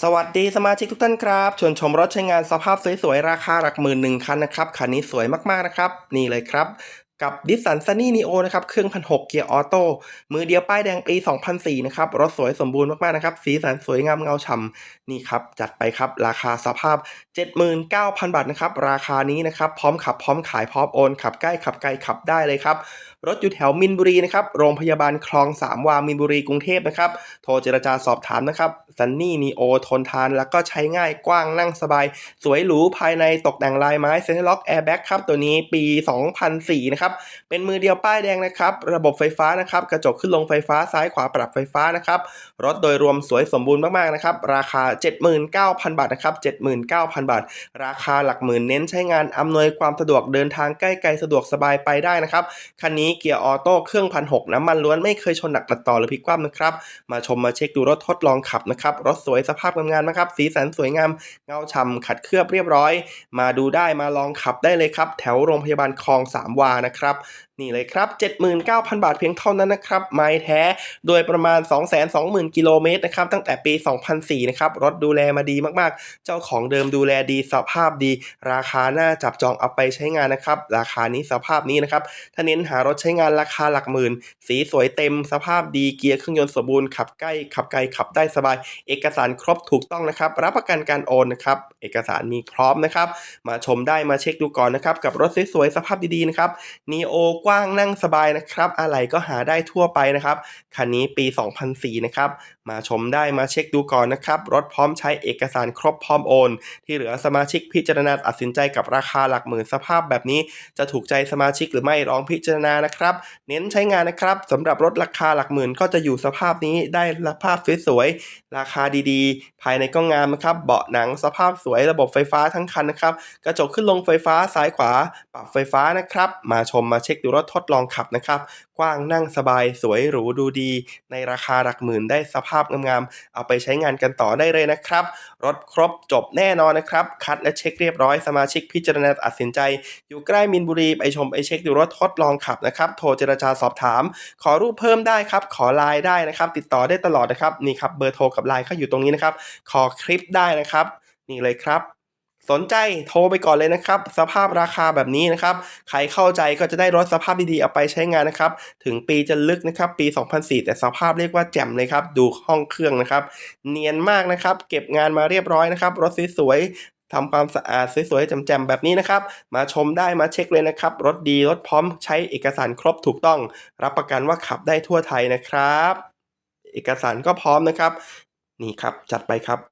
สวัสดีสมาชิกทุกท่านครับชวนชมรถใช้งานสภาพสวยๆ ราคาหลักหมื่นหนึ่งคันนะครับ คันนี้สวยมากๆนะครับ นี่เลยครับ กับดิสันซันนี่นีโอนะครับเครื่องพันหกเกียร์ออโต้มือเดียวป้ายแดงปี 2004 นะครับ รถสวยสมบูรณ์มากๆนะครับ สีสันสวยงามเงาฉ่ำนี่ครับ จัดไปครับ ราคาสภาพ 79,000 บาทนะครับ ราคานี้นะครับ พร้อมขับพร้อมขายพร้อมโอน ขับใกล้ขับไกลขับได้เลยครับ รถอยู่แถวมินบุรีนะครับ โรงพยาบาลคลองสามวามินบุรีกรุงเทพนะครับ โทรเจรจาสอบถามนะครับซันนี่นีโอทนทาน แล้วก็ใช้ง่ายกว้างนั่งสบาย สวยหรูภายในตกแต่งลายไม้เซ็นทรัลล็อกแอร์แบ็กครับ ตัวนี้ปี 2004 นะครับ เป็นมือเดียวป้ายแดงนะครับ ระบบไฟฟ้านะครับ กระจกขึ้นลงไฟฟ้าซ้ายขวาปรับไฟฟ้านะครับ รถโดยรวมสวยสมบูรณ์มากๆนะครับ ราคา 79,000 บาทนะครับ 79,000 บาท ราคาหลักหมื่นเน้นใช้งานอำนวยความสะดวกเดินทางใกล้ไกลสะดวกสบายไปได้นะครับคันนี้เกียร์ออโต้เครื่องพันหกน้ำมันล้วนไม่เคยชนหนักตัดต่อหรือพลิกคว่ำนะครับ มาชมมาเช็คดูรถทดลองขับนะครับ รถสวยสภาพงามๆนะครับ สีสันสวยงาม เงาฉ่ำขัดเคลือบเรียบร้อย มาดูได้มาลองขับได้เลยครับ แถวโรงพยาบาลคลองสามวานะครับ นี่เลยครับ 79,000 บาทเพียงเท่านั้นนะครับไม้แท้ โดยประมาณ 220,000 กิโลเมตรนะครับตั้งแต่ปี 2004 นะครับ รถดูแลมาดีมากๆ เจ้าของเดิมดูแลดีสภาพดี ราคาน่าจับจองเอาไปใช้งานนะครับ ราคานี้สภาพนี้นะครับ ถ้าเน้นหารถใช้งานราคาหลักหมื่น สีสวยเต็มสภาพดีเกียร์เครื่องยนต์สมบูรณ์ขับใกล้ขับไกลขับได้สบาย เอกสารครบถูกต้องนะครับ รับประกันการโอนนะครับเอกสารมีพร้อมนะครับ มาชมได้มาเช็คดูก่อนนะครับกับรถสวยๆสภาพดีๆนะครับนีโอกว้างนั่งสบายนะครับ อะไรก็หาได้ทั่วไปนะครับ คันนี้ปี 2004 นะครับ มาชมได้มาเช็คดูก่อนนะครับ รถพร้อมใช้เอกสารครบพร้อมโอน ที่เหลือสมาชิกพิจารณาตัดสินใจกับราคาหลักหมื่นสภาพแบบนี้ จะถูกใจสมาชิกหรือไม่ลองพิจารณานะครับ เน้นใช้งานนะครับสำหรับรถราคาหลักหมื่นก็จะอยู่สภาพนี้ได้สภาพสวยๆราคาดีๆ ภายในก็งามนะครับ เบาะหนังสภาพสวยระบบไฟฟ้าทั้งคันนะครับ กระจกขึ้นลงไฟฟ้าซ้ายขวา ปรับไฟฟ้านะครับ มาชมมาเช็คดูรถทดลองขับนะครับ กว้างนั่งสบายสวยหรูดูดี ในราคาหลักหมื่นได้สภาพงามๆ เอาไปใช้งานกันต่อได้เลยนะครับ รถครบจบแน่นอนนะครับ คัดและเช็คเรียบร้อยสมาชิกพิจารณาตัดสินใจ อยู่ใกล้มินบุรีไปชมไปเช็คดูรถทดลองขับนะครับ โทรเจรจาสอบถาม ขอรูปเพิ่มได้ครับ ขอไลน์ได้นะครับ ติดต่อได้ตลอดนะครับนี่ครับเบอร์โทรกับไลน์เขาอยู่ตรงนี้นะครับ ขอคลิปได้นะครับ นี่เลยครับ สนใจโทรไปก่อนเลยนะครับ สภาพราคาแบบนี้นะครับ ใครเข้าใจก็จะได้รถสภาพดีๆเอาไปใช้งานนะครับ ถึงปีจะลึกนะครับ ปี 2004 แต่สภาพเรียกว่าแจ่มเลยครับ ดูห้องเครื่องนะครับ เนียนมากนะครับ เก็บงานมาเรียบร้อยนะครับ รถสวยๆทำความสะอาดสวยๆแจ่มๆแบบนี้นะครับ มาชมได้มาเช็คเลยนะครับ รถดีรถพร้อมใช้เอกสารครบถูกต้อง รับประกันว่าขับได้ทั่วไทยนะครับ เอกสารก็พร้อมนะครับ นี่ครับจัดไปครับ